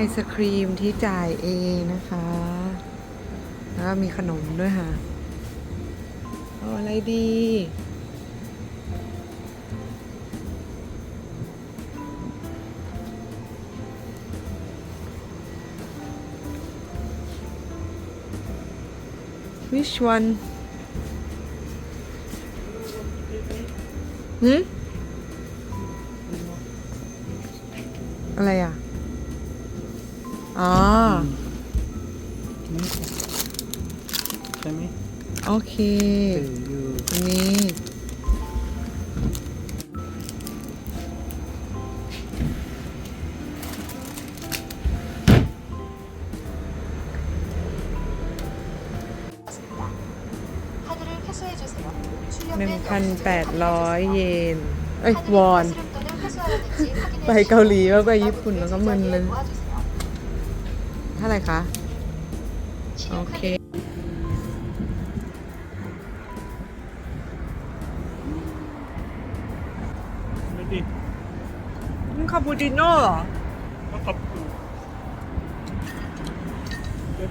ไอศครีมที่จ่ายเองนะคะ แล้วก็มีขนมด้วยค่ะเอาอะไรดี which one หืมอะไรอะ ช่ไหมโอเคนี่หนึ่งพันแปดร้อยเยน เอ้ย วอน ไปเกาหลีแล้วไปญี่ปุ่นแล้วก็มึนเลย เท่าไหร่คะ โอเคมันคาบูดิโน่เหรอมันคาปูเดี๋ยว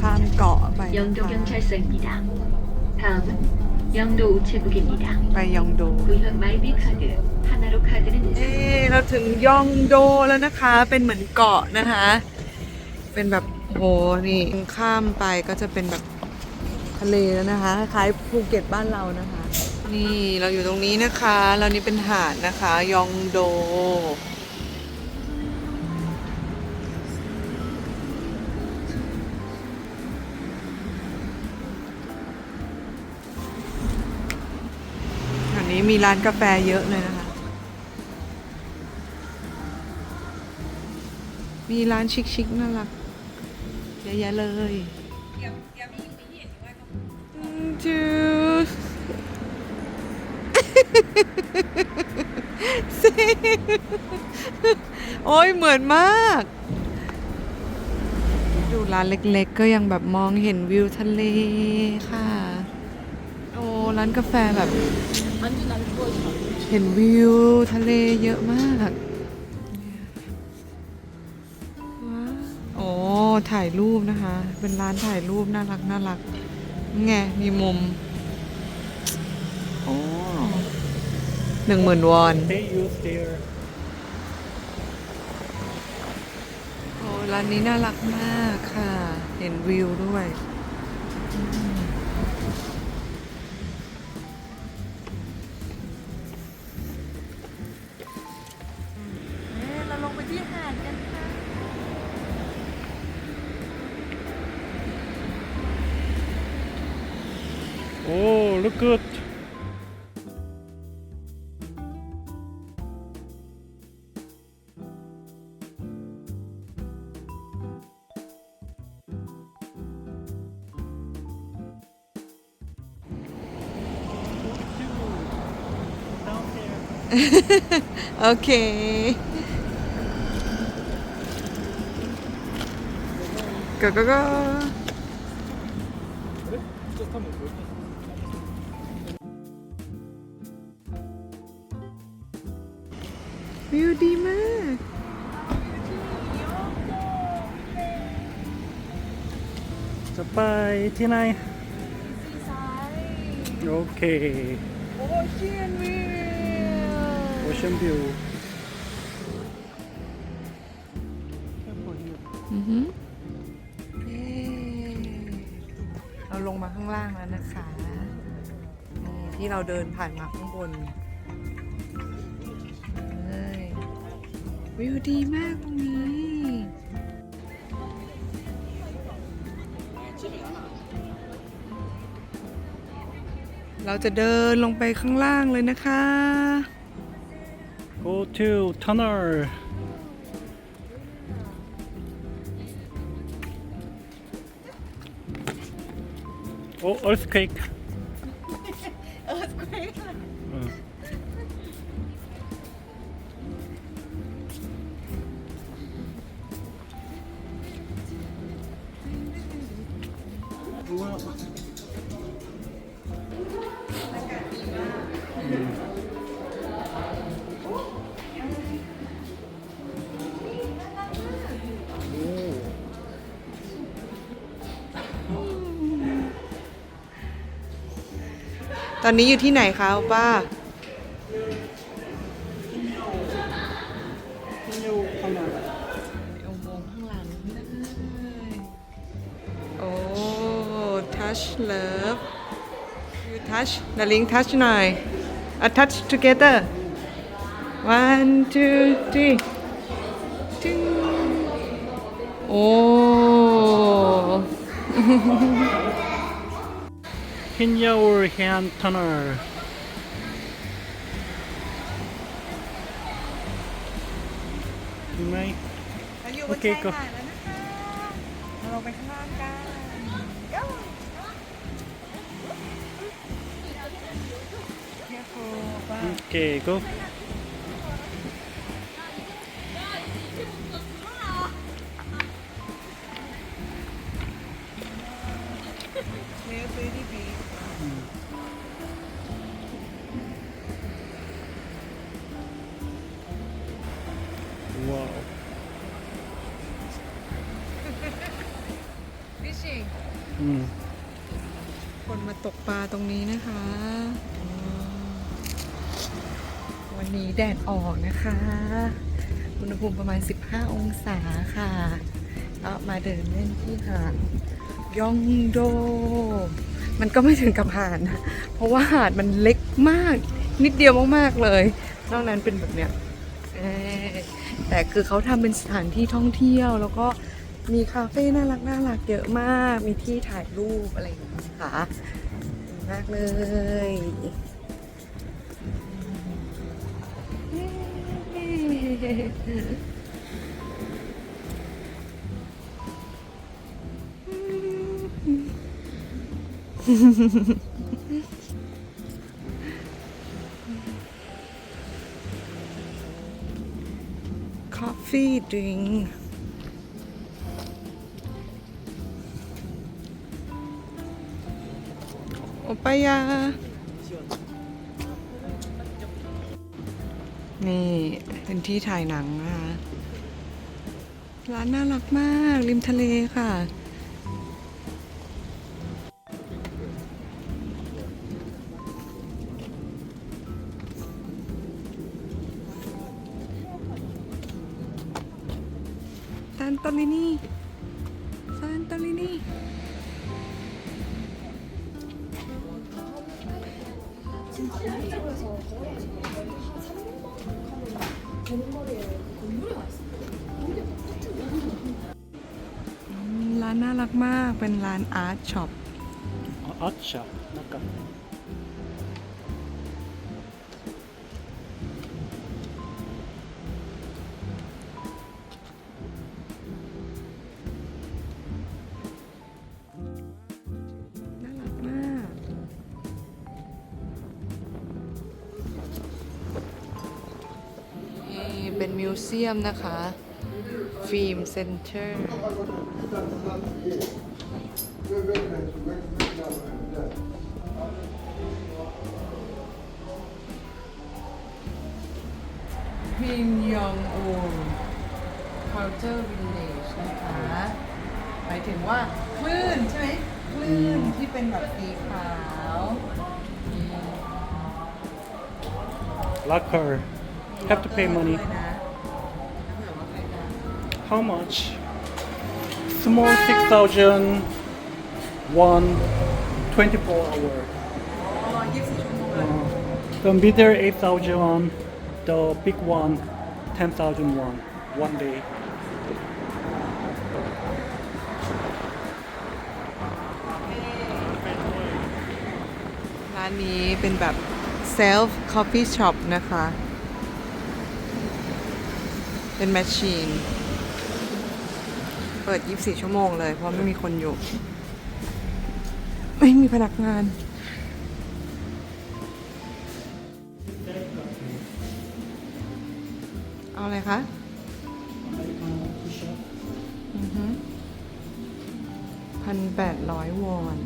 ข้ามเกาะไปยงต้อยงใเสียงดีดังทา 영도 우체국입니다. ไปยองโด 구형 마이비 카드 하나로 카드는 เอ๊ะเราถึงยองโดแล้วนะคะ เป็นเหมือนเกาะนะคะ เป็นแบบโหนี่ข้ามไปก็จะเป็นแบบทะเลแล้วนะคะคล้ายภูเก็ตบ้านเรานะคะ นี่เราอยู่ตรงนี้นะคะแล้วนี่เป็นหาดนะคะ ยองโด มีร้านกาแฟเยอะเลยนะคะ มีร้านชิคๆน่ารักเยอะแยะเลยจูโอ้ยเหมือนมาก อยู่ร้านเล็กๆ ก็ยังแบบมองเห็นวิวทะเลค่ะ โอ้ร้านกาแฟแบบเห็นวิวทะเลเยอะมากว้าโอ้ถ่ายรูปนะคะ เป็นร้านถ่ายรูปน่ารักน่ารักไงมีมุมโอ้หนึ่งหมื่นวอนโอ้ร้านนี้น่ารักมากค่ะ เห็นวิวด้วย Oh, look good. okay. Go, go, go. วิวดีมาก จะไปที่ไหน โอเคโอเชียนวิว Ocean View อือหือเย้เราลงมาข้างล่างแล้วนะคะนี่ที่เราเดินผ่านมาข้างบน วิวดีมากตรงนี้ เราจะเดินลงไปข้างล่างเลยนะคะ Go to tunnel Oh, earthquake. earthquake ู้หรอกตอนนี้อยู่ที่ไหนคะป้า อยู่ touch love you touch the link. touch now. a touch together one two three Oh. โอ้ your Hand Tunnel Okay, go. เราไปข้างล่าง Okay, go. Wow. Fishing. Mm. คนมาตกปลาตรงนี้นะคะ นี้แดดออกนะคะ อุณหภูมิประมาณ 15 องศาค่ะก็มาเดินเล่นที่หาดยองโด มันก็ไม่ถึงกับหาดเพราะว่าหาดมันเล็กมาก นิดเดียวมากๆเลย นอกนั้นเป็นแบบเนี้ยแต่คือเขาทำเป็นสถานที่ท่องเที่ยวแล้วก็มีคาเฟ่น่ารักน่ารักเยอะมาก มีที่ถ่ายรูปอะไรอย่างเงี้ยค่ะดีมากเลย coffee drink โอปายานี่ เป็นที่ถ่ายหนังนะคะ ร้านน่ารักมาก ริมทะเลค่ะ ซานโตลินีซานโตลินีานน่ารักมากเป็นร้านอาร์ตช็อปอาร์ตช็อปนะครับเป็นมิวเซียมนะคะ ฟิล์มเซ็นเตอร์พินยองอูน Culture Village นะคะหมายถึงว่าคลื่นใช่ไหมคลื่นที่เป็นแบบสีขาวนี่ Locker. Have to pay money. How much? Small 6,000. One 24 hour. อ๋อ24ชั่วโมงเลย Uh, the middle 8,000 won. The big one 10,000 won. One day. ร้านนี้เป็นแบบ self coffee shop นะคะ เป็นแมชชีน เ ปิด 24 ชั่วโมงเลย เพราะไม่มีคนอยู่ ไม่มีพนักงาน เอาอะไรคะพันแปดร้อยวอน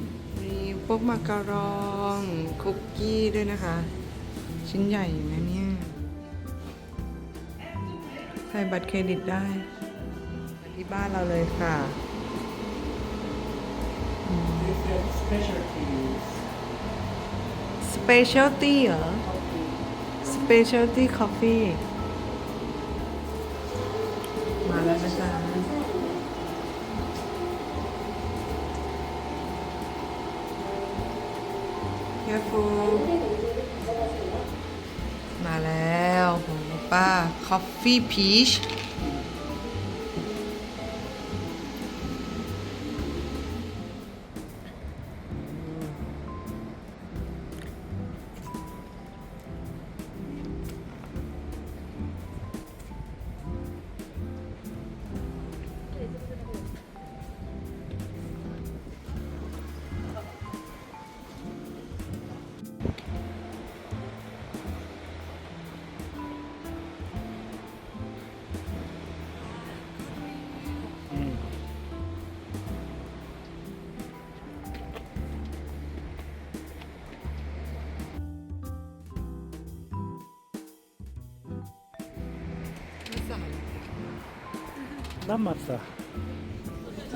มีพวกมาการองคุกกี้ด้วยนะคะ ชิ้นใหญ่อยู่นะเนี่ย ใส่บัตรเครดิตได้ ที่บ้านเราเลยค่ะ Specialties. specialty เหรอ specialty coffee มาแล้วนะจ๊ะ careful มาแล้วของป้า coffee peach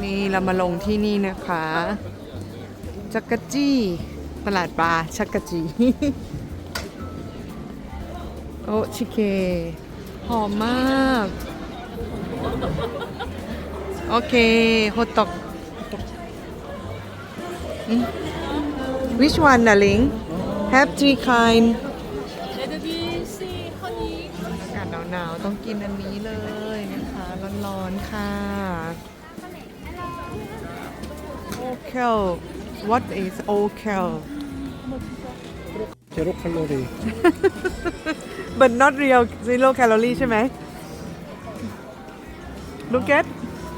นี่เรามาลงที่นี่นะคะ ชักกะจี้ตลาดปลาชักกะจี โอชิเก หอมมาก โอเคโฮตก which one นะลิง have three kind อากาศหนาวๆต้องกินอันนี้เลย ร้อนๆค่ะ What is Okel Zero calorie. But not real zero calorie ใช่ไหม? Look at.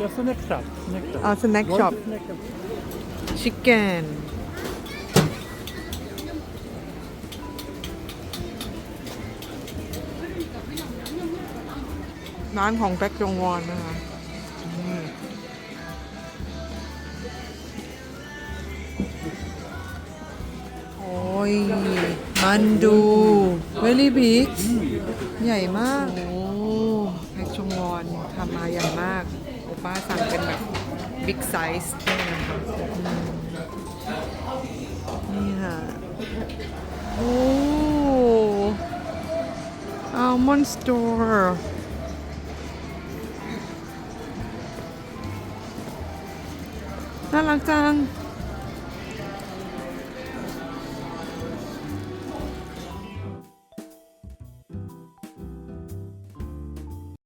Just a snack shop snack oh, snack shop. Chicken. ร้านของแบ็กจงวอนนะคะอืมโอ้ย มันดู very big ใหญ่มาก โอ้แพ็กชงวอนทำมาใหญ่มาก โอป้าสั่งเป็นแบบบิ๊กไซส์นะคะอืมนี่ค่ะ โอ้ อัลมอนด์สโตร์ Salaktan.